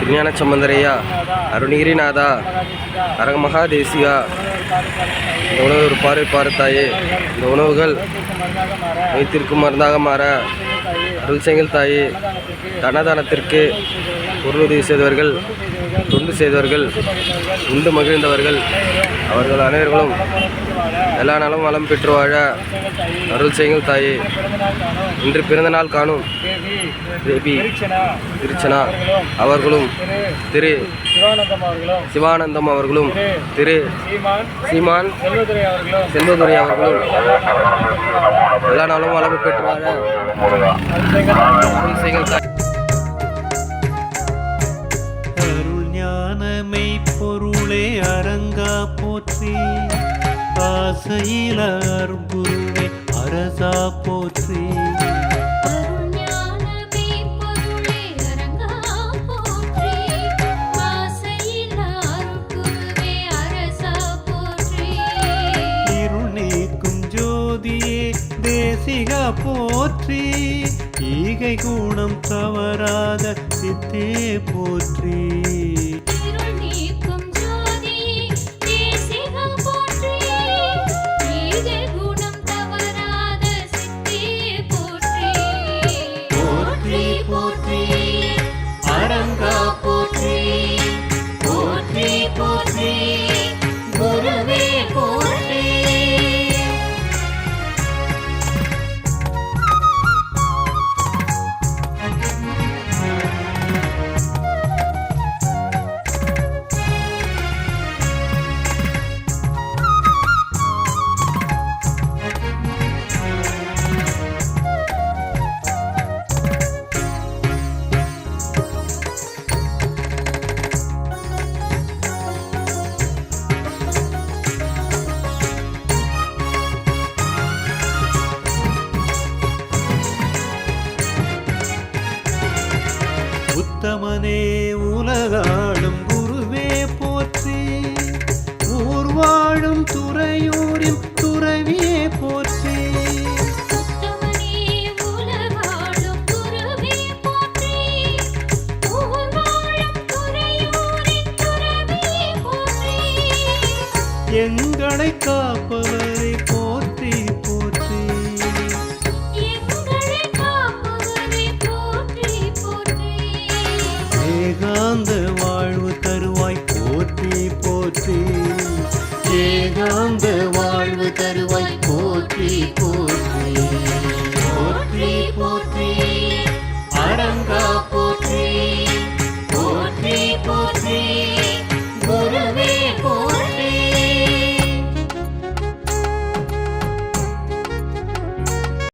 திருஞான சம்பந்தரையா அருணகிரிநாதா அரங்கமகா தேசிகா இந்த உணவு ஒரு பார்வை பார்த்தாயே இந்த உணவுகள் வைத்திருக்கும் மருந்தாக மாற அருள் செங்கல் தாயே. தனதானத்திற்கு பொருளுதவி செய்தவர்கள் தொண்டு செய்தவர்கள் உண்டு மகிழ்ந்தவர்கள் அவர்கள் அனைவர்களும் எல்லா நாளும் வளம் பெற்று வாழ அருள் செய்யுங்கள் தாயே. இன்று பிறந்த நாள் காணும். தேவி திருச்சனா அவர்களும் திரு சிவானந்தம் அவர்களும் திரு சீமான் செல்வதுரை அவர்களும் செல்வதுரை அவர்களும் எல்லா நாளும் வளம் பெற்று வாழ அருள் செய்யுங்கள் தாயே. ஞானமை பொருளே அரங்கா போற்றி. ஆசையில அருள்குருவே அரசா போற்றி. போற்றி. ஈகை குணம் தவறாத சித்தே போற்றி. உத்தமனே உலகாளும் குருவே போற்றி. ஊர் வாழும் துறையூரின் துறவியே போற்றி. உத்தமனே உலகாளும் பூ